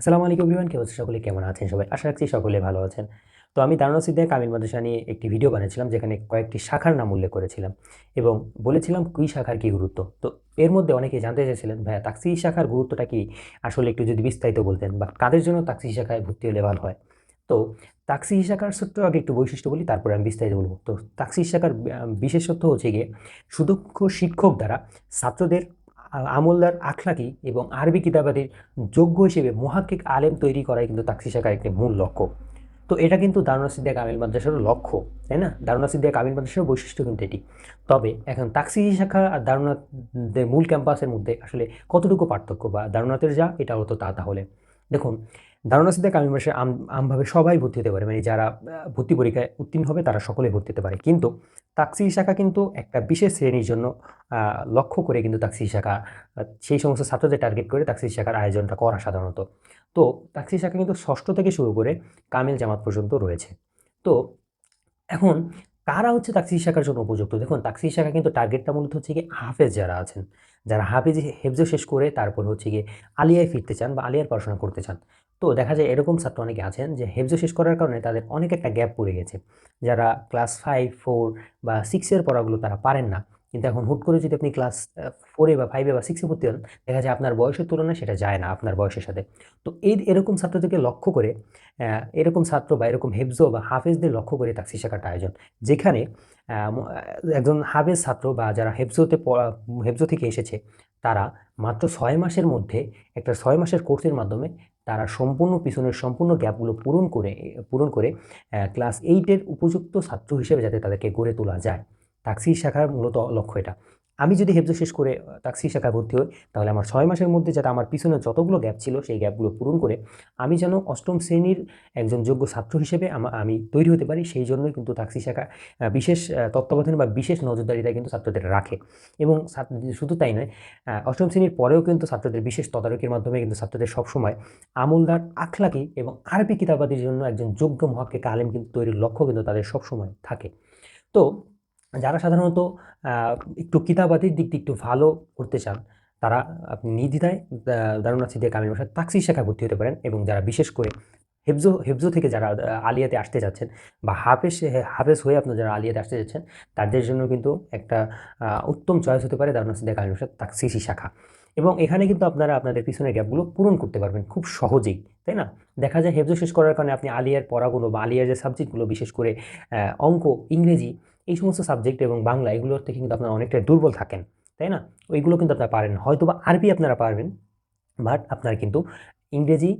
আসসালামু আলাইকুম এভরিওয়ান কেউ সকলে? কেমন আছেন সবাই? আশা রাখছি সকলে ভালো আছেন। তো আমি দারুণ সিদ্দিক কামিল মাদ্রাসা নিয়ে একটি ভিডিও বানিয়েছিলাম, যেখানে কয়েকটি শাখার নাম উল্লেখ করেছিলাম এবং বলেছিলাম কুই শাখার কী গুরুত্ব। তো এর মধ্যে অনেকে জানতে চাইছিলেন ভাইয়া, তাকসি শাখার গুরুত্বটা কি? আসলে একটু যদি বিস্তারিত বলতেন, বা কাদের জন্য তাকসি শাখায় ভর্তি হলে ভালো হয়? তো তাকসি শাখার সত্য আগে একটু বৈশিষ্ট্য বলি, তারপরে আমি বিস্তারিত বলব। তো তাকসি শাখার বিশেষত্ব হচ্ছে গিয়ে, সুদক্ষ শিক্ষক দ্বারা ছাত্রদের আ- আমলদার আখলাকি এবং আরবি কিতাবাদের যোগ্য হিসেবে মহাক্কিক আলেম তৈরি করাই কিন্তু তাকসি শাখার একটি মূল লক্ষ্য। তো এটা কিন্তু দারুণা সিদ্দিয়া কামিল মাদ্রাসারও লক্ষ্য, তাই না? দারুণা সিদ্দিয়া কামিল মাদ্রাসার বৈশিষ্ট্য কিন্তু এটি। তবে এখন তাকসি শাখা আর দারুণাতের মূল ক্যাম্পাসের মধ্যে আসলে কতটুকু পার্থক্য বা দারুণাতের যা এটা হতো তা তাহলে। দেখুন, দারুণা সিদ্দিয়া কামিল মাদ্রাসায় আম, আমভাবে সবাই ভর্তি হতে পারে। মানে যারা ভর্তি পরীক্ষায় উত্তীর্ণ হবে তারা সকলে ভর্তি হতে পারে। কিন্তু তাকসি শাখা কিন্তু একটা বিশেষ শ্রেণির জন্য লক্ষ্য করে কিন্তু তাকসি শাখা সেই সমস্ত ছাত্রদের টার্গেট করে তাকসি শাখার আয়োজনটা করা সাধারণত। তো তাকসি শাখা কিন্তু ষষ্ঠ থেকে শুরু করে কামিল জামাত পর্যন্ত রয়েছে। তো এখন কারা হচ্ছে তাকসি শাখার জন্য উপযুক্ত? দেখুন, তাকসি শাখা কিন্তু টার্গেটটা মূলত হচ্ছে গিয়ে হাফেজ যারা আছেন, যারা হাফেজ হেফজো শেষ করে তারপর হচ্ছে গিয়ে আলিয়ায় ফিরতে চান বা আলিয়ার পড়াশোনা করতে চান। তো দেখা যায় এরকম ছাত্র অনেকে আছেন যে হেফজো শেষ করার কারণে তাদের অনেক একটা গ্যাপ পড়ে গেছে, যারা ক্লাস ফাইভ ফোর বা সিক্সের পড়াগুলো তারা পারেন না। কিন্তু এখন হুট করে যদি আপনি ক্লাস ফোরে বা ফাইভে বা সিক্সে ভর্তি হন, দেখা যায় আপনার বয়সের তুলনায় সেটা যায় না আপনার বয়সের সাথে। তো এই এরকম ছাত্রদেরকে লক্ষ্য করে এরকম ছাত্র বা এরকম হেফজো বা হাফেজদের লক্ষ্য করে তাকসি শাখাটা আয়োজন। যেখানে একজন হাফেজ ছাত্র বা যারা হেফজোতে হেফজো থেকে এসেছে, তারা মাত্র ছয় মাসের মধ্যে, একটা ছয় মাসের কোর্সের মাধ্যমে তারা সম্পূর্ণ পিছনের সম্পূর্ণ গ্যাপগুলো পূরণ করে পূরণ করে ক্লাস এইটের উপযুক্ত ছাত্র হিসেবে যাতে তাদেরকে গড়ে তোলা যায়। তাকসি শাখার মূলত লক্ষ্য এটা। আমি যদি হেফজো শেষ করে তাকসি শাখায় ভর্তি হই, তাহলে আমার ছয় মাসের মধ্যে যাতে আমার পিছনে যতগুলো গ্যাপ ছিল, সেই গ্যাপগুলো পূরণ করে আমি যেন অষ্টম শ্রেণির একজন যোগ্য ছাত্র হিসেবে আমা- তৈরি হতে পারি, সেই জন্যই কিন্তু তাকসি শাখা বিশেষ তত্ত্বাবধান বা বিশেষ নজরদারিতা কিন্তু ছাত্রদের রাখে। এবং শুধু তাই নয় অষ্টম শ্রেণির পরেও কিন্তু ছাত্রদের বিশেষ তদারকির মাধ্যমে কিন্তু ছাত্রদের সবসময় আমলদার, আখলাকি এবং আরবি কিতাবাদির জন্য একজন যোগ্য মহাক্কিক কালেম কিন্তু তৈরির লক্ষ্য কিন্তু তাদের সবসময় থাকে। তো যারা সাধারণত একটু কিতাবাদির দিক দিয়ে একটু ভালো করতে চান, তারা আপনি নির্দ্বিধায় দারুণা সিদ্দিক কামিল ভাষায় তাকসি শাখায় ভর্তি হতে পারেন এবং যারা বিশেষ করে হেফজো হেফজো থেকে যারা আলিয়াতে আসতে যাচ্ছেন বা হাফেজ হাফেজ হয়ে আপনার যারা আলিয়াতে আসতে যাচ্ছেন, তাদের জন্য কিন্তু একটা উত্তম চয়েস হতে পারে দারুণা সিদ্দিক কামিল ভাষার তাকসিসি শাখা। এবং এখানে কিন্তু আপনারা, আপনাদের পিছনের গ্যাপগুলো পূরণ করতে পারবেন খুব সহজেই, তাই না? দেখা যায় হেফজো শেষ করার কারণে আপনি আলিয়ার পড়াগুলো বা আলিয়ার যে সাবজেক্টগুলো বিশেষ করে অঙ্ক, ইংরেজি এই সমস্ত সাবজেক্ট এবং বাংলা এগুলোর থেকে কিন্তু আপনারা অনেকটাই দুর্বল থাকেন, তাই না? ওইগুলো কিন্তু আপনারা পারেন হয়তো বা আরবি আপনারা পারবেন বাট আপনারা কিন্তু ইংরেজি,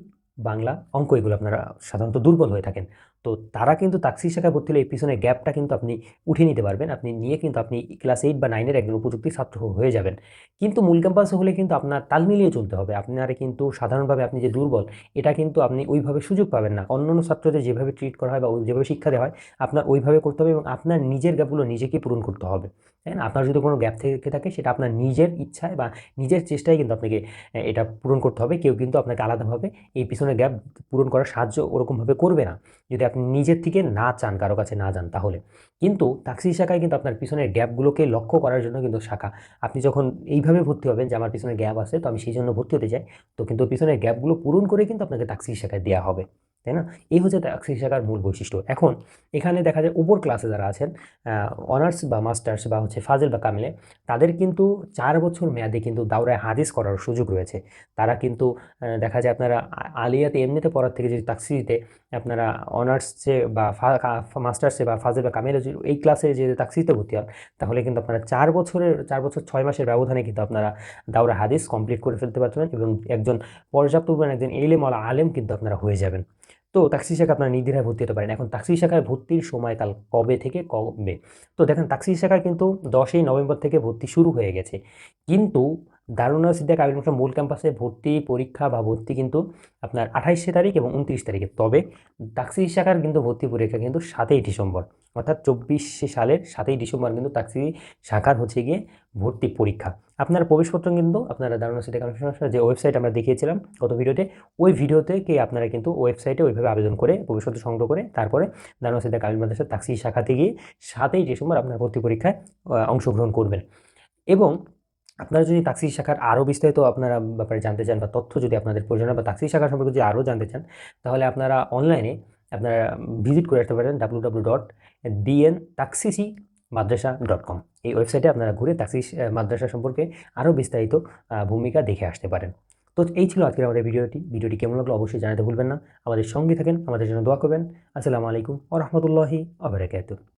বাংলা অঙ্ক এগুলো আপনারা সাধারণত দুর্বল হয়ে থাকেন। তো তারা কিন্তু তাকসি শাখায় ভর্তি হলে এই পিছনে গ্যাপটা কিন্তু আপনি উঠিয়ে নিতে পারবেন। আপনি নিয়ে কিন্তু আপনি ক্লাস এইট বা নাইনের একজন উপযুক্ত ছাত্র হয়ে যাবেন। কিন্তু মূল ক্যাম্পাসে হলে কিন্তু আপনার তাল মিলিয়ে চলতে হবে। আপনারা কিন্তু সাধারণভাবে আপনি যে দুর্বল, এটা কিন্তু আপনি ওইভাবে সুযোগ পাবেন না। অন্য অন্য ছাত্রদের যেভাবে ট্রিট করা হয় বা যেভাবে শিক্ষা দেওয়া হয়, আপনার ওইভাবে করতে হবে এবং আপনার নিজের গ্যাপগুলো নিজেকেই পূরণ করতে হবে। তাই না আপনার যদি কোনো গ্যাপ থেকে থাকে, সেটা আপনার নিজের ইচ্ছায় বা নিজের চেষ্টায় কিন্তু আপনাকে এটা পূরণ করতে হবে। কেউ কিন্তু আপনাকে আলাদাভাবে এই পিছনে গ্যাপ পূরণ করার সাহায্য ওরকমভাবে করবে না। যদি আপনি নিজের থেকে না চান, কারও কাছে না যান তাহলে। কিন্তু তাকসি শাখায় কিন্তু আপনার পিছনের গ্যাপগুলোকে লক্ষ্য করার জন্য কিন্তু শাখা। আপনি যখন এইভাবে ভর্তি হবেন যে আমার পিছনে গ্যাপ আছে, তো আমি সেই জন্য ভর্তি হতে চাই। তো কিন্তু পিছনের গ্যাপগুলো পূরণ করে কিন্তু আপনাকে তাকসি শাখায় দেওয়া হবে। তাই না? এই হচ্ছে তাকসি শাখার মূল বৈশিষ্ট্য। এখন এখানে দেখা যায় উপর ক্লাসে যারা আছেন অনার্স বা মাস্টার্স বা হচ্ছে ফাজেল বা কামিলে, তাদের কিন্তু চার বছর মেয়াদে কিন্তু দাওরায় হাদিস করার সুযোগ রয়েছে। তারা কিন্তু দেখা যায় আপনারা আলিয়াতে এমনিতে পড়ার থেকে যদি তাকসিতে আপনারা অনার্সে বা মাস্টার্সে বা ফাজেল বা কামিলে যদি এই ক্লাসে যে তাকসিতে ভর্তি হন, তাহলে কিন্তু আপনারা চার বছরের, চার বছর ছয় মাসের ব্যবধানে কিন্তু আপনারা দাওরা হাদিস কমপ্লিট করে ফেলতে পারবেন এবং একজন পর্যাপ্ত একজন এলেম আলা আলেম কিন্তু আপনারা হয়ে যাবেন। তো তাকসি শাখা আপনারা নির্দ্বিধায় ভর্তি হতে পারেন। এখন তাকসি শাখায় ভর্তির সময়কাল কবে থেকে কবে? তো দেখেন তাকসি শাখায় কিন্তু দশই নভেম্বর থেকে ভর্তি শুরু হয়ে গেছে। কিন্তু দারুণা সিদ্দিক আবির মূল ক্যাম্পাসে ভর্তি, পরীক্ষা বা ভর্তি কিন্তু আপনার আঠাইশে তারিখ এবং উনত্রিশ তারিখে। তবে তাকসি শাখার কিন্তু ভর্তি পরীক্ষা কিন্তু সাতই ডিসেম্বর। অর্থাৎ চব্বিশে সালের সাতই ডিসেম্বর কিন্তু তাকসি শাখার হচ্ছে গিয়ে ভর্তি পরীক্ষা। আপনার প্রবেশপত্র কিন্তু আপনারা দারুণা সিটি কমিশনের যে ওয়েবসাইট আমরা দেখিয়েছিলাম গত ভিডিওতে। ওই ভিডিওতে কি আপনারা কিন্তু ওয়েবসাইটে ওইভাবে আবেদন করে, প্রবেশপত্র সংগ্রহ করে, তারপরে দারুণা সিটি কামিল মাদ্রাসার তাকসি শাখাতে গিয়ে সাতই ডিসেম্বর আপনার ভর্তি পরীক্ষায় অংশগ্রহণ করবেন। এবং আপনারা যদি তাকসি শাখার আরও বিস্তারিত আপনারা ব্যাপারে জানতে চান বা তথ্য যদি আপনাদের প্রয়োজন হয় বা তাকসি শাখা সম্পর্কে যদি আরও জানতে চান, তাহলে আপনারা অনলাইনে আপনারা ভিজিট করে আসতে পারেন ডাব্লু ডাব্লু ডট ডিএন তাকসিসি মাদ্রাসা ডট কম এই ওয়েবসাইটে আপনারা ঘুরে তাকসি মাদ্রাসা সম্পর্কে আরও বিস্তারিত ভূমিকা দেখে আসতে পারেন। তো এই ছিল আজকের আমাদের ভিডিওটি। ভিডিওটি কেমন লাগল অবশ্যই জানাতে ভুলবেন না। আমাদের সঙ্গে থাকেন, আমাদের জন্য দোয়া করবেন। আসসালামু আলাইকুম ও রহমতুল্লাহি আবরাকাতুহ